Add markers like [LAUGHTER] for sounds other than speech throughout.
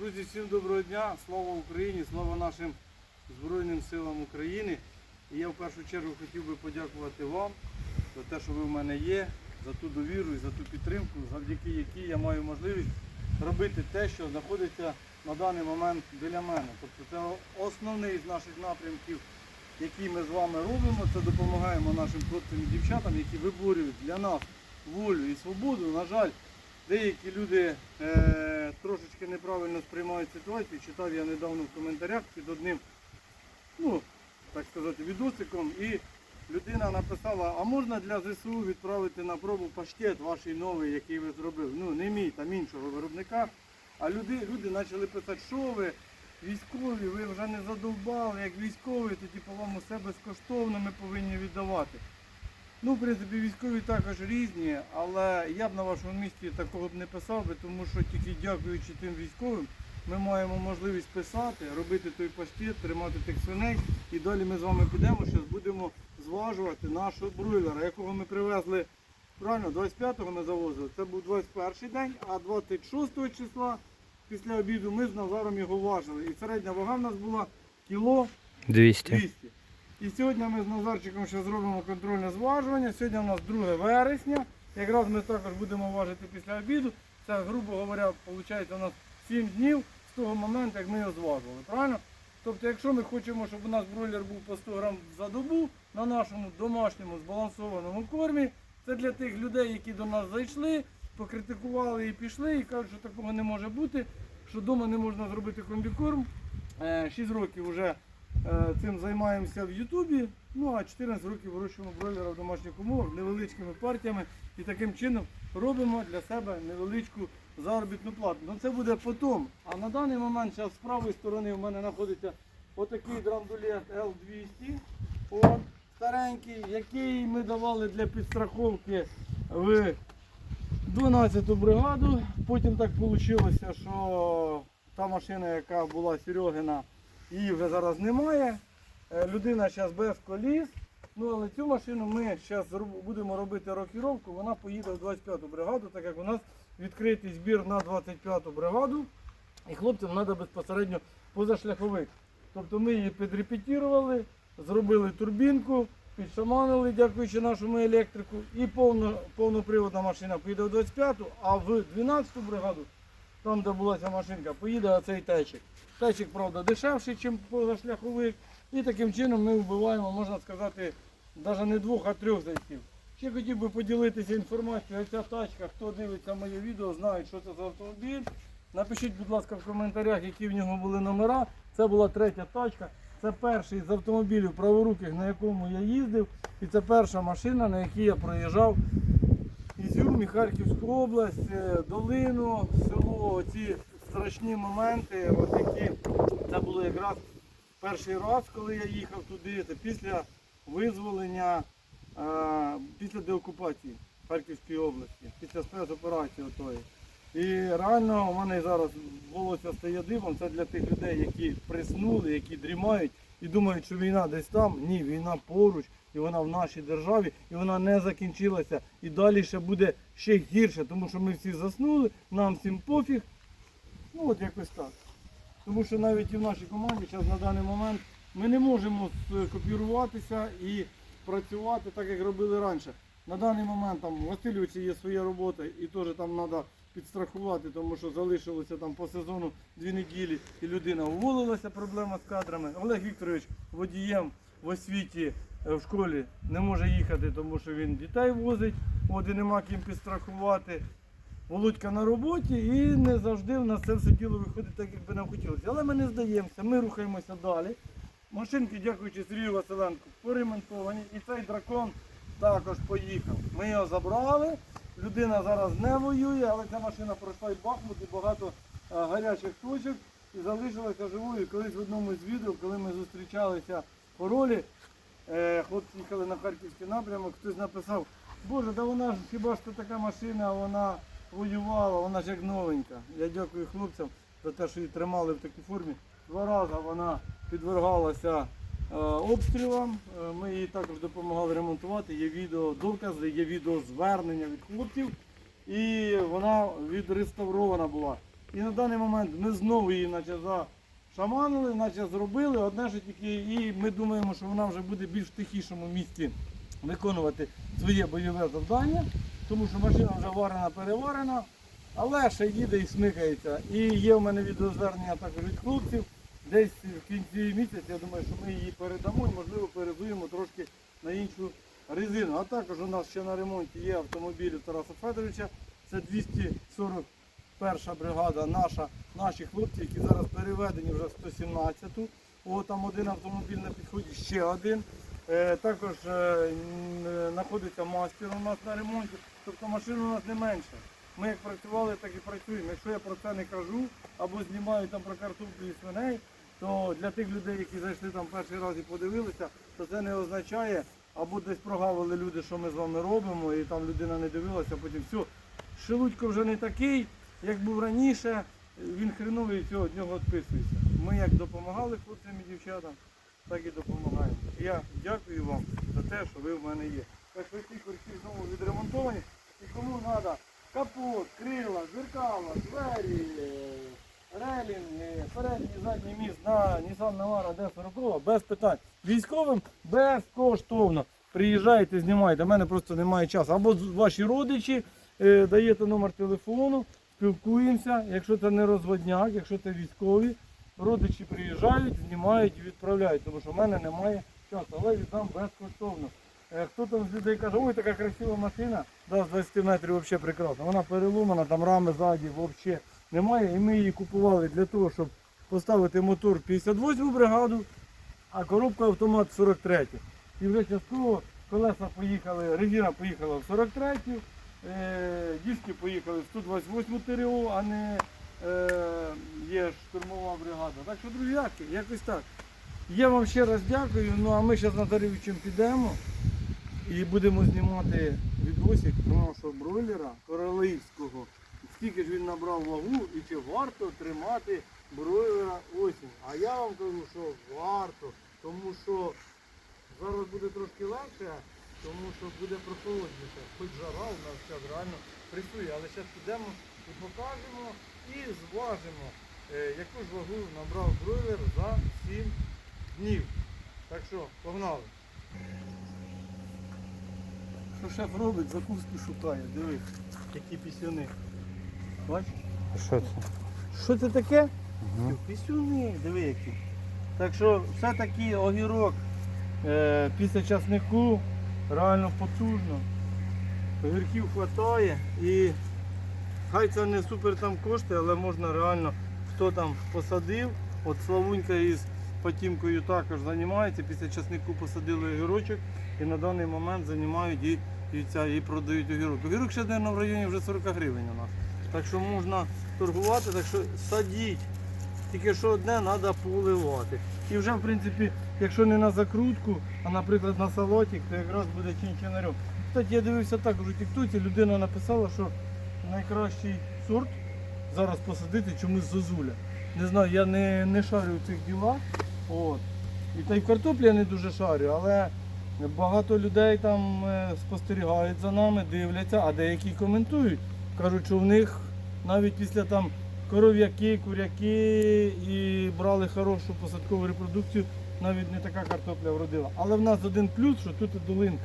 Друзі, всім доброго дня, слава Україні, слава нашим Збройним силам України. І я в першу чергу хотів би подякувати вам за те, що ви в мене є, за ту довіру і за ту підтримку, завдяки якій я маю можливість робити те, що знаходиться на даний момент біля мене. Тобто це основний з наших напрямків, який ми з вами робимо. Це допомагаємо нашим хлопцям і дівчатам, які виборюють для нас волю і свободу. На жаль, Деякі люди е, трошечки неправильно сприймають ситуацію. Читав я недавно в коментарях під одним, ну, так сказати, відосиком, і людина написала, а можна для ЗСУ відправити на пробу паштет ваш новий, який ви зробили. Ну, не мій, там іншого виробника. А люди, люди почали писати, що ви, військові, ви вже не задовбали, як військові, то типу, вам усе безкоштовно ми повинні віддавати. Ну, в принципі, військові також різні, але я б на вашому місці такого б не писав би, тому що тільки дякуючи тим військовим, ми маємо можливість писати, робити той паштет, тримати тих свиней. І далі ми з вами підемо, зараз будемо зважувати нашого бройлера, якого ми привезли. Правильно, 25-го ми завозили. Це був 21 день, а 26 числа після обіду ми з Назаром його важили. І середня вага в нас була кіло 200. 200. І сьогодні ми з Назарчиком ще зробимо контрольне зважування. Сьогодні у нас 2 вересня. Якраз ми також будемо важити після обіду. Це, грубо говоря, виходить у нас 7 днів з того моменту, як ми його зважували. Правильно? Тобто, якщо ми хочемо, щоб у нас бройлер був по 100 грам за добу на нашому домашньому збалансованому кормі, це для тих людей, які до нас зайшли, покритикували і пішли, і кажуть, що такого не може бути, що вдома не можна зробити комбікорм. 6 років вже Е, Цим займаємося в Ютубі. Ну а 14 років вирощуємо бройлера в домашніх умовах невеличкими партіями і таким чином робимо для себе невеличку заробітну плату. Ну це буде потім. А на даний момент зараз з правої сторони в мене знаходиться отакий драндулет L200. От, старенький, який ми давали для підстраховки в 12-ту бригаду. Потім так вийшло, що та машина, яка була Серегина, її вже зараз немає. Е, Людина зараз без коліс. Ну, але цю машину ми зараз будемо робити рокіровку, вона поїде в 25-ту бригаду, так як у нас відкритий збір на 25-ту бригаду. І хлопцям треба безпосередньо позашляховик. Тобто ми її підрепетірували, зробили турбінку, підшаманили, дякуючи нашому електрику. І повно, повноприводна машина поїде в 25-ту, а в 12-ту бригаду, там де була ця машинка, поїде оцей течик. Течик, правда, дешевший, ніж позашляховик. І таким чином ми вбиваємо, можна сказати, навіть не двох, а трьох зайців. Ще хотів би поділитися інформацією, ця тачка, хто дивиться моє відео, знає, що це за автомобіль. Напишіть, будь ласка, в коментарях, які в нього були номера. Це була третя тачка. Це перший з автомобілів праворуких, на якому я їздив. І це перша машина, на якій я проїжджав Ізюм і Харківську область, е, долину, село, ці страшні моменти, от які це було якраз перший раз, коли я їхав туди, це після визволення, е, після деокупації Харківської області, після спецоперації отої. І реально у мене зараз волосся стає дивом. Це для тих людей, які приснули, які дрімають і думають, що війна десь там. Ні, війна поруч, і вона в нашій державі, і вона не закінчилася. І далі ще буде ще гірше, тому що ми всі заснули, нам всім пофіг. Ну от якось так. Тому що навіть і в нашій команді зараз на даний момент ми не можемо скопіруватися і працювати так, як робили раніше. На даний момент там в Васильовичі є своя робота і теж там треба підстрахувати, тому що залишилося там по сезону дві неділі і людина уволилася, проблема з кадрами. Олег Вікторович водієм в освіті е, в школі не може їхати, тому що він дітей возить, от і нема ким підстрахувати. Володька на роботі і не завжди в нас це все діло виходить так, як би нам хотілося. Але ми не здаємося, ми рухаємося далі. Машинки, дякуючи Сергію Василенку, поремонтовані. І цей дракон також поїхав. Ми його забрали. Людина зараз не воює, але ця машина пройшла і Бахмут, і багато е, гарячих точок і залишилася живою. Колись в одному з відео, коли ми зустрічалися по ролі, е, хлопці їхали на харківський напрямок, хтось написав, Боже, да вона ж хіба ж це така машина, вона воювала, вона ж як новенька. Я дякую хлопцям за те, що її тримали в такій формі. Два рази вона підвергалася е, обстрілам. Е, Ми їй також допомагали ремонтувати. Є відео докази, є відео звернення від хлопців. І вона відреставрована була. І на даний момент ми знову її наче зашаманили, наче зробили. Одне, що тільки і ми думаємо, що вона вже буде більш в тихішому місці виконувати своє бойове завдання, тому що машина вже варена, переварена, але ще їде і смикається. І є в мене відеозвернення також від хлопців. Десь в кінці місяця, я думаю, що ми її передамо і можливо перезуємо трошки на іншу резину. А також у нас ще на ремонті є автомобіль Тараса Федоровича. Це 241 бригада, наша, наші хлопці, які зараз переведені вже в 117-ту. О, там один автомобіль на підході, ще один. Е, також е, е, знаходиться мастер у нас на ремонті. Тобто машин у нас не менше. Ми як працювали, так і працюємо. Якщо я про це не кажу або знімаю там про картоплю і свиней, то для тих людей, які зайшли там перший раз і подивилися, то це не означає, або десь прогавили люди, що ми з вами робимо, і там людина не дивилася, а потім все. Шелудько вже не такий, як був раніше, він хреновий і все, від нього відписується. Ми як допомагали хлопцям і дівчатам, так і допомагаємо. Я дякую вам за те, що ви в мене є. Так що ці курці знову відремонтовані. І кому треба капот, крила, зеркала, двері, релінги, передній задній міст на Nissan Navara D40 без питань. Військовим безкоштовно. Приїжджайте, знімайте. У мене просто немає часу. Або ваші родичі е, даєте номер телефону, спілкуємося. Якщо це не розводняк, якщо це військові, родичі приїжджають, знімають і відправляють, тому що в мене немає часу, але віддам безкоштовно. Е, Хто там з людей каже, ой, така красива машина, да, з 20 метрів взагалі прекрасна. Вона переломана, там рами ззаді взагалі немає. І ми її купували для того, щоб поставити мотор в 58 бригаду, а коробка автомат 43. І вже частково колеса поїхали, резина поїхала в 43, е, диски поїхали в 128 ТРО, а не е, є штурмова бригада. Так що, друзяки, якось так. Я вам ще раз дякую. Ну а ми зараз з Назаревичем підемо і будемо знімати відосик нашого бройлера королівського. Скільки ж він набрав вагу і чи варто тримати бройлера осінь. А я вам кажу, що варто, тому що зараз буде трошки легше, тому що буде прохолодніше. Хоч жара у нас зараз реально працює, але зараз підемо і покажемо і зважимо, е, яку ж вагу набрав бройлер за 7 днів. Так що, погнали. Що шеф робить, закуски шукає, дивись, які пісюни. Бачиш? Що це? Що це таке? Пісюни, диви які. Так що все-таки огірок е, після часнику реально потужно. Огірків вистачає і хай це не супер там коштує, але можна реально, хто там посадив, от Славунька із Потімкою також займається, після часнику посадили огірочок і на даний момент займають і, і, ця, і продають огірок. Огірок ще мабуть, в районі вже 40 гривень у нас. Так що можна торгувати, так що садіть. Тільки що одне треба поливати. І вже, в принципі, якщо не на закрутку, а наприклад на салатик, то якраз буде чинчинарем. Кстати, я дивився також у Тіктоці, людина написала, що найкращий сорт зараз посадити чомусь зозуля. Не знаю, я не, не шарю в цих ділах. От. І та й в картоплі я не дуже шарю, але багато людей там е, спостерігають за нами, дивляться, а деякі коментують. Кажуть, що в них навіть після там коров'яки, куряки і брали хорошу посадкову репродукцію, навіть не така картопля вродила. Але в нас один плюс, що тут долинка.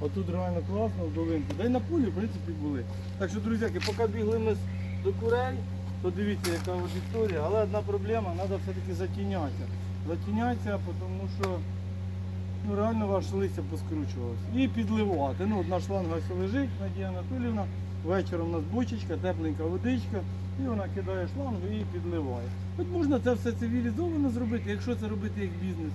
Отут реально класно в долинку. Да й на полі, в принципі, були. Так що, друзяки, поки бігли ми до курей, то дивіться, яка от історія. Але одна проблема, треба все-таки затінятися. Затінятися, тому що ну, реально ваше листя поскручувалося. І підливати. Ну, от наш шланг ось лежить, Надія Анатолівна. Вечором у нас бочечка, тепленька водичка, і вона кидає шлангу і підливає. Хоч можна це все цивілізовано зробити, якщо це робити як бізнес.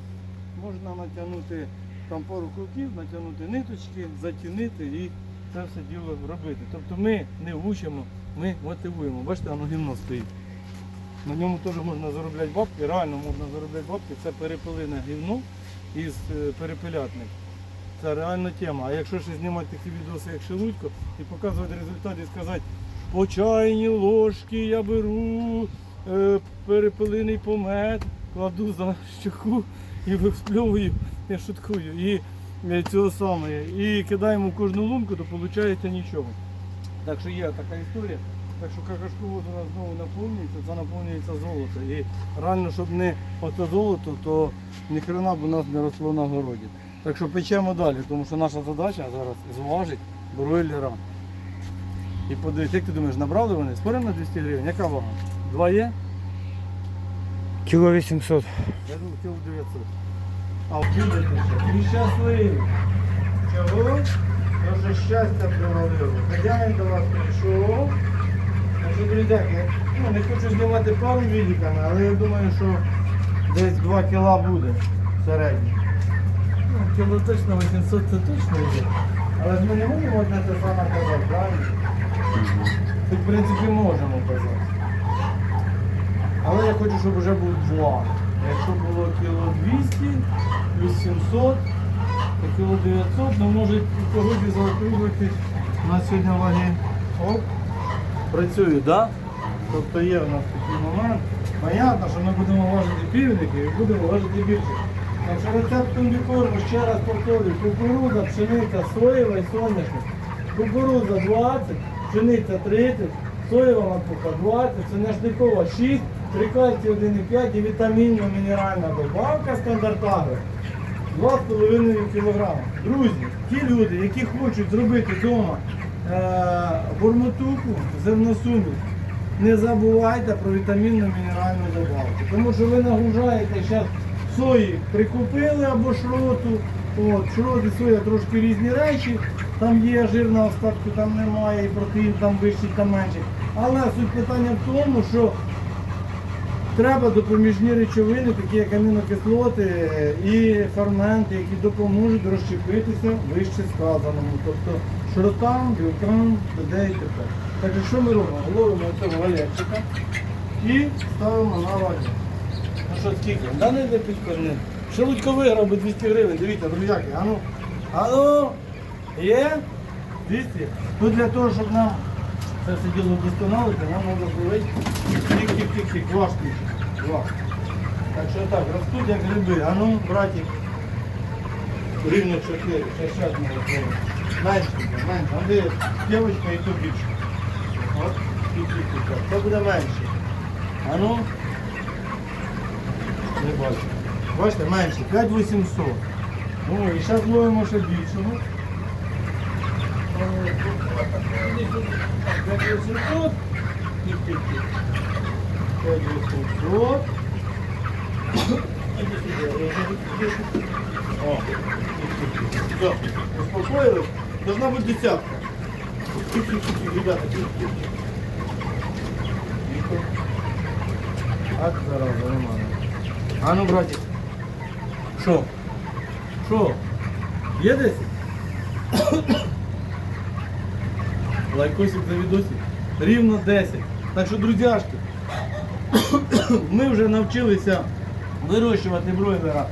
Можна натягнути там пару кроків, натягнути ниточки, затінити і це все діло робити. Тобто ми не учимо, ми мотивуємо. Бачите, воно гімно стоїть. На ньому теж можна заробляти бабки, реально можна заробляти бабки. Це перепилине гівно із е, перепилятник. Це реальна тема. А якщо ще знімати такі відоси, як Шелудько, і показувати результат і сказати, по чайній ложки я беру е, перепилиний помет, кладу за щоку і виспльовую, я шуткую, і е, цього саме, і кидаємо в кожну лунку, то виходить нічого. Так що є така історія. Так що какашковод у нас знову наповнюється, це наповнюється золото. І реально, щоб не оце золото, то ніхрена б у нас не росло на городі. Так що печемо далі, тому що наша задача зараз зважить бройлера. І подивитися, як ти думаєш, набрали вони? Споримо на 200 гривень? Яка вага? Два є? Кіло 800. Я думаю, кіло 900. А і щасливі. Чого? Тому що щастя привалило. Хазяїн до вас прийшов. Що, ну, не хочу знімати пару відіками, але я думаю, що десь 2 кіла буде середньо. Ну, кіло точно 800 це точно є. Але ж ми не можемо одне те саме казати, правильно? Тут, в принципі, можемо казати. Але я хочу, щоб вже був 2. Якщо було кіло 200, плюс 700, то кіло 900, ну може і когось і заокруглити на сьогодні ваги. Оп, працює, так? Да? Тобто є в нас такий момент. Понятно, що ми будемо важити півники і будемо важити більше. Так що рецепт комбікорму, ще раз повторюю, кукурудза, пшениця, соєва і соняшник. Кукурудза 20, пшениця 30, соєва макуха 20, соняшникова 6, трикальці 1,5 і вітамінна мінеральна добавка стандартагри 2,5 кг. Друзі, ті люди, які хочуть зробити вдома е, бурмотуку, зерносуміш, не забувайте про вітамінну мінеральну добавку. Тому що ви нагружаєте зараз сої прикупили або шроту. От, шрот і соя трошки різні речі. Там є жирна остатку, там немає, і протеїн там вищий, там менший. Але суть питання в тому, що Треба допоміжні речовини, такі як амінокислоти е, і ферменти, які допоможуть розщепитися вище сказаному. Тобто шротам, білкам, т.д. і т.п. Так що ми робимо? Ловимо цього валерчика і ставимо на вагу. Ну що скільки? Да не йде підкорни. Шелудько виграв би 200 гривень, дивіться, друзяки, а ну, ну, є? 200? Ну для того, щоб нам це все діло вдосконалити, нам треба зловити два штучки. Два. Так що так, ростуть як гриби. А ну, братик, рівно 4, ще ще одне розловимо. Менше, менше. А де дівчинка і то більше. От, тик-тик-тик. Це буде менше. А ну, не бачу. Бачите, менше, 5800. Ну, і зараз ловимо ще більшого. 5800. Тик-тик-тик. 5800. Іди сюди, я вже відпишу. О, тик-тик-тик. Все, успокоились. Должна быть десятка. Тик-тик-тик, ребята, тик-тик. Тихо. От зараза, нормально. А ну, братик. Що? Що? Є десь? Лайкосик за відосик. Рівно 10. Так що, друзяшки, [COUGHS] ми вже навчилися вирощувати бройлера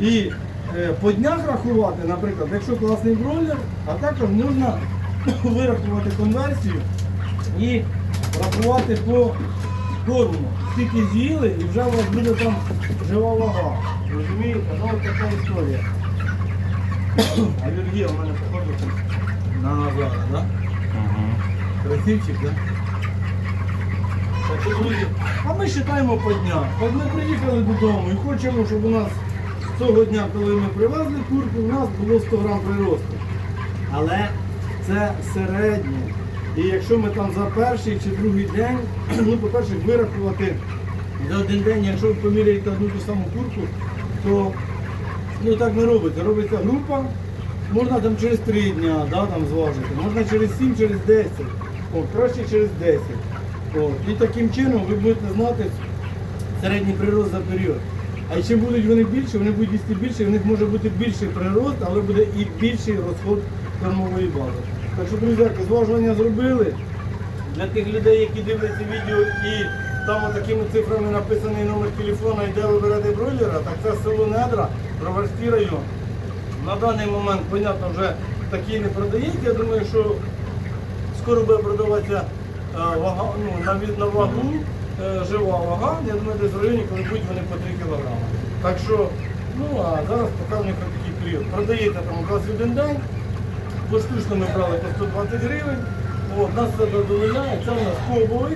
і е, по днях рахувати, наприклад, якщо класний бройлер, а також можна [COUGHS] вирахувати конверсію і рахувати по корму. Скільки з'їли і вже у вас буде там жива вага. Розумієте? Ну от така історія. [COUGHS] Алергія в мене походу на Назара, так? Да? Красивчик, да? Так що, а ми вважаємо по днях. От ми приїхали додому і хочемо, щоб у нас з того дня, коли ми привезли курку, у нас було 100 грам приросту. Але це середнє. І якщо ми там за перший чи другий день, [CLEARS THROAT] ну, по-перше, вирахувати за один день, якщо ви поміряєте одну ту саму курку, то ну так не робиться. Робиться група, можна там через 3 дня да, там зважити, можна через 7, через 10, О, краще через 10. От. І таким чином ви будете знати середній прирост за період. А чим будуть вони більше, вони будуть їсти більше, в них може бути більший прирост, але буде і більший розход кормової бази. Так що, друзі, зважування зробили. Для тих людей, які дивляться відео і там такими цифрами написаний номер телефона і де ви бройлера, так це село Недра, Броварський район. На даний момент, понятно, вже такий не продається. Я думаю, що скоро буде продаватися е, вага, ну, на, на вагу, е, жива вага. Я думаю, десь в районі, коли будуть вони по 3 кг. Так що, ну а зараз поки в них такий період. Продається там 21 день. Поштучно ми брали по 120 гривень. От, нас це задовольняє, це у нас ковбой.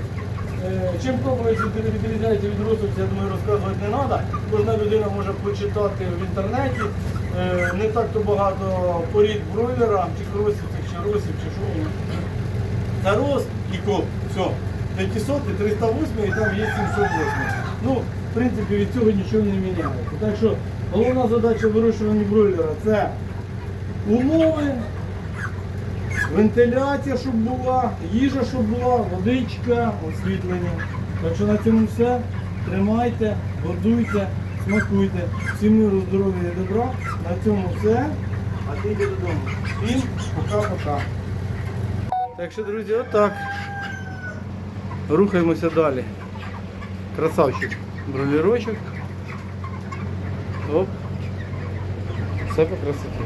Е, Чим ковбой відрізняється від русовця, я думаю, розказувати не треба. Кожна людина може почитати в інтернеті. Не так то багато порід бройлера, чи кросівців, чи росів, чи що. Воно. Це рос і коп. Все. 500 і 308 і там є 708. Ну, в принципі, від цього нічого не міняється. Так що головна задача вирощування бройлера це умови, вентиляція, щоб була, їжа, щоб була, водичка, освітлення. Так що на цьому все. Тримайте, годуйте, смакуйте. Всім миру, здоров'я і добра. На цьому все. А ти йди додому. Всім пока-пока. Так що, друзі, отак. Рухаємося далі. Красавчик. Бролірочок. Оп. Все по красоті.